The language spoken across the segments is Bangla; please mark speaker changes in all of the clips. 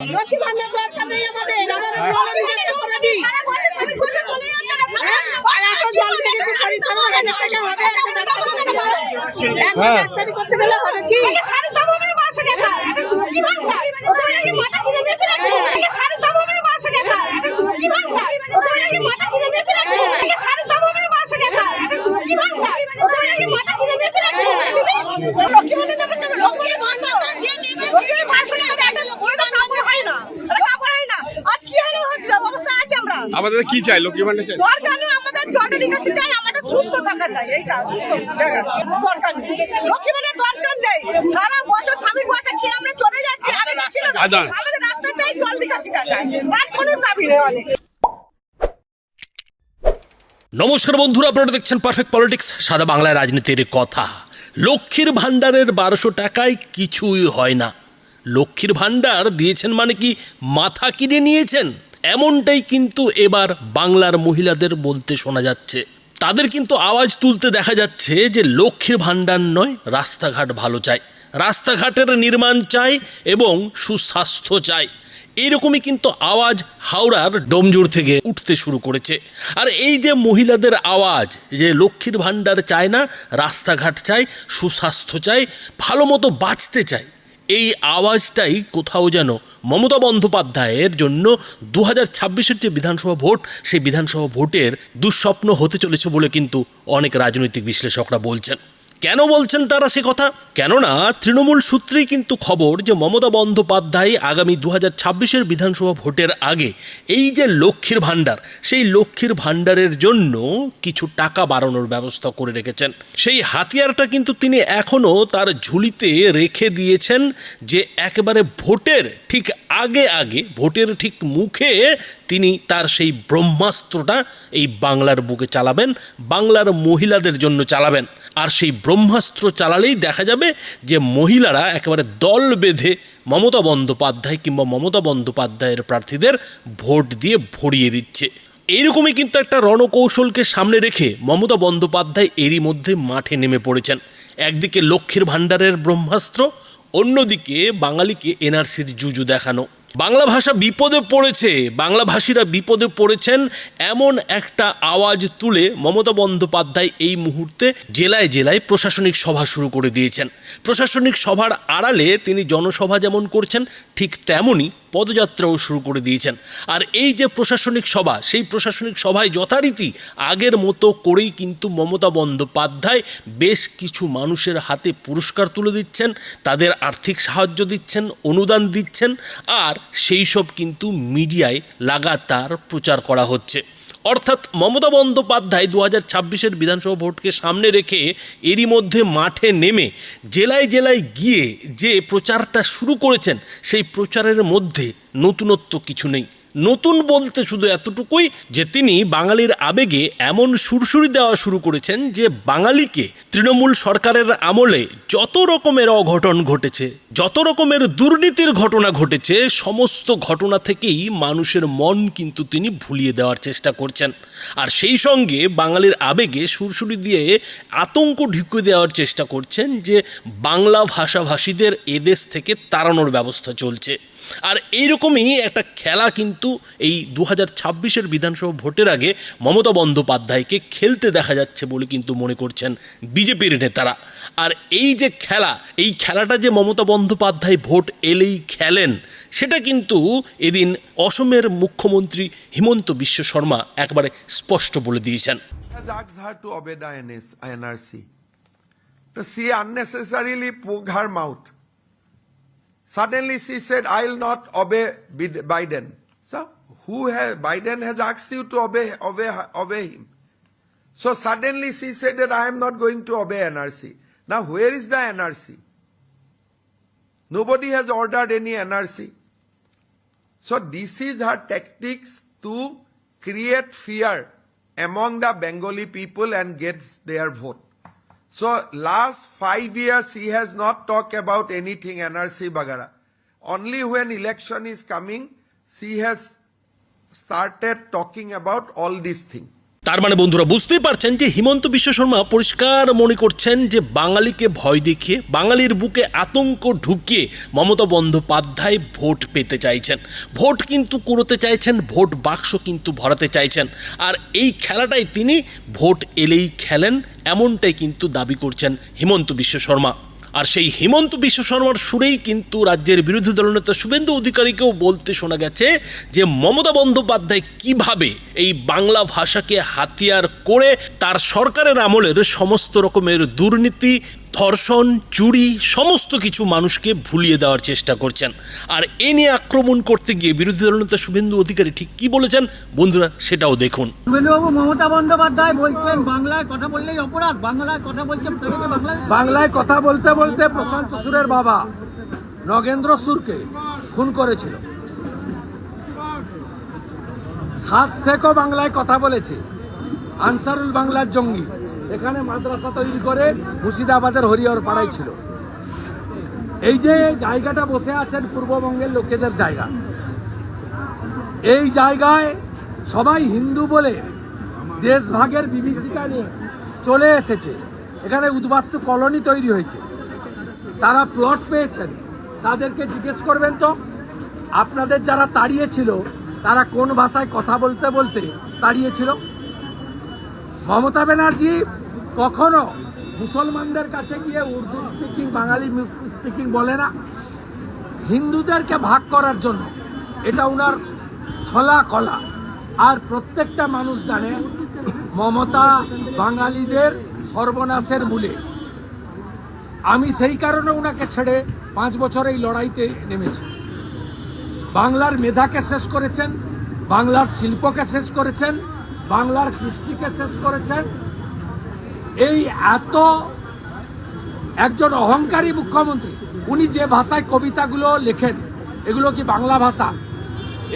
Speaker 1: লক্ষ্মী ভান্ডার দরকার নেই আমাদের আমাদের জলের ব্যবস্থা করে দিই হ্যাঁ, আর এত জল বেড়ে গেছে, সাড়ে পনেরো হাজার টাকা হবে, একটা রাস্তা করতে হবে। একটা
Speaker 2: হ্যাঁ।
Speaker 1: ডাক্তারি করতে গেলে হবে কি? লক্ষ্মী ভান্ডার দেবে তবে লক্ষ্মী ভান্ডার যে নেবে লক্ষ্মী ভান্ডার আমাদের একটা ওই তো কাপড় হয় না এটা কাপড় হয় না আজ কি হলো অবস্থা আছে
Speaker 2: কি চাই? লক্ষ্মী ভান্ডার চাই?
Speaker 1: দরকার নেই আমাদের জলের নিকাশি চাই আমাদের সুস্থ থাকা চাই এইটা সুস্থ জায়গা দরকার নেই। লক্ষ্মী ভান্ডার দরকার নেই। সারা বছর স্বামীর পয়সা খেয়ে আমরা চলে যাচ্ছি আগে ছিল না। আমাদের রাস্তা চাই জল নিকাশিটা চাই। আর কোনো দাবি নেই আমাদের।
Speaker 3: নমস্কার বন্ধুরা আপনারা দেখছেন পারফেক্ট পলিটিক্স। সাদা বাংলায় রাজনীতির কথা। লক্ষ্মীর ভাণ্ডারের বারোশো টাকায় কিছুই হয় না। লক্ষ্মীর ভাণ্ডার দিয়েছেন মানে কি মাথা কিনে নিয়েছেন? এমনটাই কিন্তু এবার বাংলার মহিলাদের বলতে শোনা যাচ্ছে। তাদের কিন্তু আওয়াজ তুলতে দেখা যাচ্ছে যে লক্ষ্মীর ভাণ্ডার নয়, রাস্তাঘাট ভালো চাই। রাস্তাঘাটের নির্মাণ চাই এবং সুস্বাস্থ্য চাই। এইরকমই কিন্তু আওয়াজ হাওড়ার ডোমজুর থেকে উঠতে শুরু করেছে। আর এই যে মহিলাদের আওয়াজ যে লক্ষ্মীর ভাণ্ডার চায় না, রাস্তাঘাট চাই, সুস্বাস্থ্য চাই, ভালো মতো বাঁচতে চাই এই আওয়াজটাই কোথাও যেন মমতা বন্দ্যোপাধ্যায়ের জন্য দু হাজার ছাব্বিশের যে বিধানসভা ভোট, সেই বিধানসভা ভোটের দুঃস্বপ্ন হতে চলেছে বলে কিন্তু অনেক রাজনৈতিক বিশ্লেষকরা বলছেন। কেন বলছেন তারা সে কথা? কেননা তৃণমূল সূত্রেই কিন্তু খবর যে মমতা বন্দ্যোপাধ্যায় আগামী দু হাজার ছাব্বিশের বিধানসভা ভোটের আগে এই যে লক্ষ্মীর ভাণ্ডার, সেই লক্ষ্মীর ভাণ্ডারের জন্য কিছু টাকা বাড়ানোর ব্যবস্থা করে রেখেছেন। সেই হাতিয়ারটা কিন্তু তিনি এখনও তার ঝুলিতে রেখে দিয়েছেন যে একেবারে ভোটের ঠিক আগে আগে, ভোটের ঠিক মুখে তিনি তার সেই ব্রহ্মাস্ত্রটা এই বাংলার বুকে চালাবেন, বাংলার মহিলাদের জন্য চালাবেন। আর সেই ব্রহ্মাস্ত্র চালালেই দেখা যাবে যে মহিলারা একেবারে দল বেঁধে মমতা বন্দ্যোপাধ্যায় কিংবা মমতা বন্দ্যোপাধ্যায়ের প্রার্থীদের ভোট দিয়ে ভরিয়ে দিচ্ছে। এইরকমই কিন্তু একটা রণকৌশলকে সামনে রেখে মমতা বন্দ্যোপাধ্যায় এরই মধ্যে মাঠে নেমে পড়েছেন। একদিকে লক্ষ্মীর ভাণ্ডারের ব্রহ্মাস্ত্র, অন্যদিকে বাঙালিকে এনআরসির জুজু দেখানো। বাংলা ভাষা বিপদে পড়েছে। বাংলা ভাষীরা বিপদে পড়েছেন এমন একটা আওয়াজ তুলে মমতা বন্দ্যোপাধ্যায় এই মুহূর্তে জেলায় জেলায় প্রশাসনিক সভা শুরু করে দিয়েছেন। প্রশাসনিক সভার আড়ালে তিনি জনসভা যেমন করছেন, ঠিক তেমনই পদযাত্রাও শুরু করে দিয়েছেন। আর এই যে প্রশাসনিক সভা, সেই প্রশাসনিক সভায় যথারীতি আগের মতো করেই কিন্তু মমতা বন্দ্যোপাধ্যায় বেশ কিছু মানুষের হাতে পুরস্কার তুলে দিচ্ছেন, তাদের আর্থিক সাহায্য দিচ্ছেন, অনুদান দিচ্ছেন, আর সেই সব কিন্তু মিডিয়ায় লাগাতার প্রচার করা হচ্ছে। অর্থাৎ মমতা বন্দ্যোপাধ্যায় দু হাজার ছাব্বিশের বিধানসভা ভোটকে সামনে রেখে এরই মধ্যে মাঠে নেমে জেলায় জেলায় গিয়ে যে প্রচারটা শুরু করেছেন, সেই প্রচারের মধ্যে নতুনত্ব কিছু নেই। নতুন বলতে শুধু এতটুকুই যে তিনি বাঙালির আবেগে এমন সুরসুরি দেওয়া শুরু করেছেন যে বাঙালিকে তৃণমূল সরকারের আমলে যত রকমের অঘটন ঘটেছে, যত রকমের দুর্নীতির ঘটনা ঘটেছে, সমস্ত ঘটনা থেকেই মানুষের মন কিন্তু তিনি ভুলিয়ে দেওয়ার চেষ্টা করছেন। আর সেই সঙ্গে বাঙালির আবেগে সুরসুরি দিয়ে আতঙ্ক ঢুকিয়ে দেওয়ার চেষ্টা করছেন যে বাংলা ভাষাভাষীদের এদেশ থেকে তাড়ানোর ব্যবস্থা চলছে। আর এইরকমই একটা খেলা কিন্তু এই দু হাজার ছাব্বিশের বিধানসভা ভোটের আগে মমতা বন্দ্যোপাধ্যায়কে খেলতে দেখা যাচ্ছে বলে কিন্তু মনে করছেন বিজেপির নেতারা। আর এই যে খেলা, এই খেলাটা যে মমতা বন্দ্যোপাধ্যায় ভোট এলেই খেলেন, সেটা কিন্তু এদিন অসমের মুখ্যমন্ত্রী হিমন্ত বিশ্ব শর্মা একবারে স্পষ্ট বলে দিয়েছেন।
Speaker 4: The she unnecessarily poked her mouth. Suddenly she said, I'll not obey Biden. So who has, Biden has asked you to obey, obey, obey him. So suddenly she said that I am not going to obey NRC. Now where is the NRC? Nobody has ordered any NRC. So this is her tactics to create fear among the Bengali people and gets their vote. So last five years she has not talked about anything NRC Bagara. Only when election is coming, she has started talking about all these things.
Speaker 3: তার মানে বন্ধুরা বুঝতেই পারছেন যে হিমন্ত বিশ্ব শর্মা পরিষ্কার মনে করছেন যে বাঙালিকে ভয় দেখিয়ে বাঙালির বুকে আতঙ্ক ঢুকিয়ে মমতা বন্দ্যোপাধ্যায় ভোট পেতে চাইছেন ভোট কিন্তু কুড়োতে চাইছেন ভোট বাক্স কিন্তু ভরাতে চাইছেন আর এই খেলাটাই তিনি ভোট এলেই খেলেন এমনটাই কিন্তু দাবি করছেন হিমন্ত বিশ্ব শর্মা। আর সেই হিমন্ত বিশ্ব শর্মার সুরেই কিন্তু রাজ্যের বিরোধী দলনেতা শুভেন্দু অধিকারীকেও বলতে শোনা গেছে যে মমতা বন্দ্যোপাধ্যায় কীভাবে এই বাংলা ভাষাকে হাতিয়ার করে তার সরকারের আমলের সমস্ত রকমের দুর্নীতি ধর্ষণ চুরি সমস্ত কিছু মানুষকে ভুলিয়ে দেওয়ার চেষ্টা করছেন। আর এ নিয়ে আক্রমণ করতে গিয়ে বিরোধী দলনেতা শুভেন্দু অধিকারী ঠিক কি বলেছেন? বন্ধুরা সেটাও দেখুন।
Speaker 5: শুভেন্দুবাবু মমতা বন্দ্যোপাধ্যায় বলছেন বাংলায় কথা বললেই অপরাধ। বাংলায় কথা বলছেন
Speaker 6: বাংলায় কথা বলতে বলতে প্রশান্ত সুরের বাবা নগেন্দ্র সুরকে খুন করেছিল। সাত থেকেও বাংলায় কথা বলেছে। আনসারুল বাংলার জঙ্গি। এখানে মাদ্রাসা তৈরি করে মুর্শিদাবাদের হরিহর পাড়ায় ছিল। এই যে জায়গাটা বসে আছেন পূর্ববঙ্গের লোকেদের জায়গা। এই জায়গায় সবাই হিন্দু বলে দেশভাগের বিভীষিকা নিয়ে চলে এসেছে। এখানে উদ্বাস্তু কলোনি তৈরি হয়েছে। তারা প্লট পেয়েছেন। তাদেরকে জিজ্ঞেস করবেন তো, আপনাদের যারা তাড়িয়েছিল, তারা কোন ভাষায় কথা বলতে বলতে তাড়িয়েছিল? মমতা ব্যানার্জি কখনো মুসলমানদের কাছে গিয়ে উর্দু স্পিকিং বাঙালি স্পিকিং বলে না। হিন্দুদেরকে ভাগ করার জন্য এটা উনার ছলা কলা। আর প্রত্যেকটা মানুষ জানে মমতা বাঙালিদের সর্বনাশের মূলে। আমি সেই কারণে ওনাকে ছেড়ে পাঁচ বছর এই লড়াইতে নেমেছি। বাংলার মেধাকে শেষ করেছেন, বাংলার শিল্পকে শেষ করেছেন বাংলার কৃষ্টিকে শেষ করেছেন। এই এত একজন অহংকারী মুখ্যমন্ত্রী, উনি যে ভাষায় কবিতাগুলো লেখেন, এগুলো কি বাংলা ভাষা?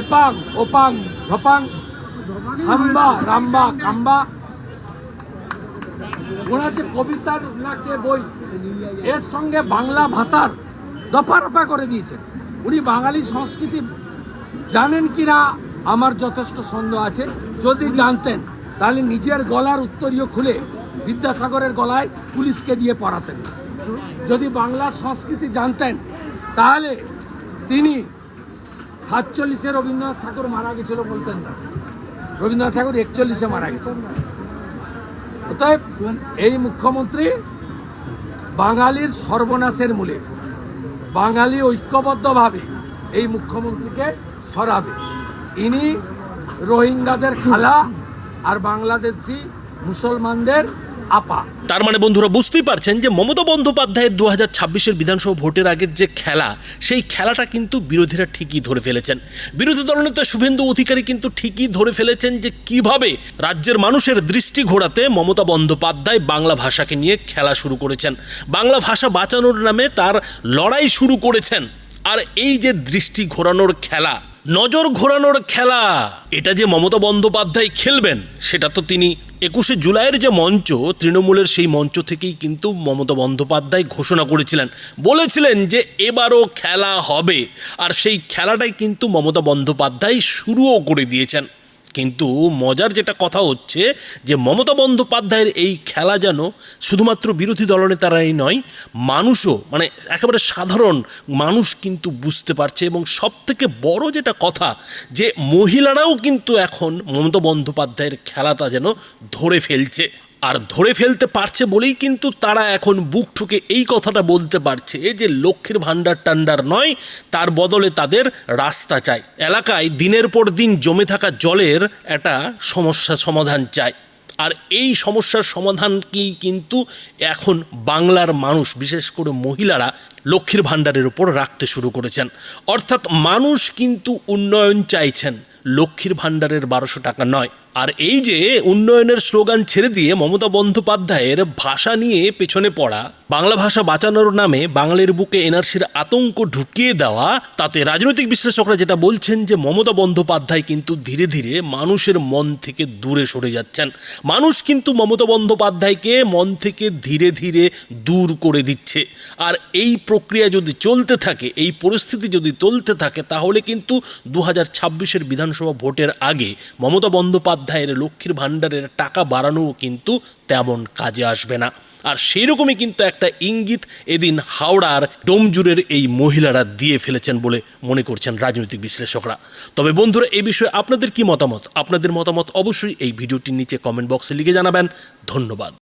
Speaker 6: এপাং, ওপাং, ধপাং, হাম্বা, রাম্বা, কাম্বা। ওনার যে কবিতার, ওনার যে বই, এর সঙ্গে বাংলা ভাষার দফা রফা করে দিয়েছেন। উনি বাঙালি সংস্কৃতি জানেন কিনা আমার যথেষ্ট সন্দেহ আছে। যদি জানতেন, তাহলে নিজের গলার উত্তরীয় খুলে বিদ্যাসাগরের গলায় পুলিশকে দিয়ে পড়াতেন। যদি বাংলার সংস্কৃতি জানতেন, তাহলে তিনি সাতচল্লিশে রবীন্দ্রনাথ ঠাকুর মারা গেছিল বলতেন না। রবীন্দ্রনাথ ঠাকুর একচল্লিশে মারা গেছেন। অতএব এই মুখ্যমন্ত্রী বাঙালির সর্বনাশের মূলে, বাঙালি ঐক্যবদ্ধভাবে এই মুখ্যমন্ত্রীকে সরাবে। ইনি রোহিঙ্গাদের খালা আর বাংলাদেশি মুসলমানদের আপা।
Speaker 3: তার মানে বন্ধুরা বুঝতেই পারছেন যে মমতা বন্দ্যোপাধ্যায়ের দু হাজার ছাব্বিশের বিধানসভা ভোটের আগের যে খেলা, সেই খেলাটা কিন্তু বিরোধীরা ঠিকই ধরে ফেলেছেন। বিরোধী দলনেতা শুভেন্দু অধিকারী কিন্তু ঠিকই ধরে ফেলেছেন যে কীভাবে রাজ্যের মানুষের দৃষ্টি ঘোরাতে মমতা বন্দ্যোপাধ্যায় বাংলা ভাষাকে নিয়ে খেলা শুরু করেছেন। বাংলা ভাষা বাঁচানোর নামে তার লড়াই শুরু করেছেন। আর এই যে দৃষ্টি ঘোরানোর খেলা নজর ঘোরানোর খেলা। এটা যে মমতা বন্দ্যোপাধ্যায় খেলবেন, সেটা তো তিনি একুশে জুলাইয়ের যে মঞ্চ, তৃণমূলের সেই মঞ্চ থেকেই কিন্তু মমতা বন্দ্যোপাধ্যায় ঘোষণা করেছিলেন। বলেছিলেন যে এবারও খেলা হবে, আর সেই খেলাটাই কিন্তু মমতা বন্দ্যোপাধ্যায় শুরুও করে দিয়েছেন। কিন্তু মজার যেটা কথা হচ্ছে যে মমতা বন্দ্যোপাধ্যায়ের এই খেলা যেন শুধুমাত্র বিরোধী দলনেতারাই নয়, মানুষও মানে একেবারে সাধারণ মানুষ কিন্তু বুঝতে পারছে এবং সব থেকে বড় যেটা কথা যে মহিলারাও কিন্তু এখন মমতা বন্দ্যোপাধ্যায়ের খেলাটা যেন ধরে ফেলছে। আর ধরে ফেলতে পারছে বলেই কিন্তু তারা এখন বুক ঠুকে এই কথাটা বলতে পারছে যে লক্ষ্মীর ভাণ্ডার টান্ডার নয়, তার বদলে তাদের রাস্তা চাই। এলাকায় দিনের পর দিন জমে থাকা জলের একটা সমস্যা সমাধান চাই। আর এই সমস্যার সমাধানকেই কিন্তু এখন বাংলার মানুষ, বিশেষ করে মহিলারা, লক্ষ্মীর ভাণ্ডারের উপর রাখতে শুরু করেছেন। অর্থাৎ মানুষ কিন্তু উন্নয়ন চাইছেন, লক্ষ্মীর ভাণ্ডারের বারোশো টাকা নয়। আর এই যে উন্নয়নের স্লোগান ছেড়ে দিয়ে মমতা বন্দ্যোপাধ্যায়ের ভাষা নিয়ে পেছনে পড়া, বাংলা ভাষা বাঁচানোর নামে বাঙালির বুকে এনআরসির আতঙ্ক ঢুকিয়ে দেওয়া, তাতে রাজনৈতিক বিশ্লেষকরা যেটা বলছেন যে মমতা বন্দ্যোপাধ্যায় কিন্তু ধীরে ধীরে মানুষের মন থেকে দূরে সরে যাচ্ছেন। মানুষ কিন্তু মমতা বন্দ্যোপাধ্যায়কে মন থেকে ধীরে ধীরে দূর করে দিচ্ছে। আর এই প্রক্রিয়া যদি চলতে থাকে, এই পরিস্থিতি যদি চলতে থাকে, তাহলে কিন্তু দু হাজার ছাব্বিশের বিধানসভা ভোটের আগে মমতা বন্দ্যোপাধ্যায় বন্দ্যোপাধ্যায়ের লক্ষ্মীর ভাণ্ডারের টাকা বাড়ানোও কিন্তু তেমন কাজে আসবে না। আর সেরকমই কিন্তু একটা ইঙ্গিত এদিন হাওড়ার ডোমজুরের এই মহিলারা দিয়ে ফেলেছেন বলে মনে করছেন রাজনৈতিক বিশ্লেষকরা। তবে বন্ধুরা এই বিষয়ে আপনাদের কি মতামত? আপনাদের মতামত অবশ্যই এই ভিডিওটির নিচে কমেন্ট বক্সে লিখে জানাবেন। ধন্যবাদ।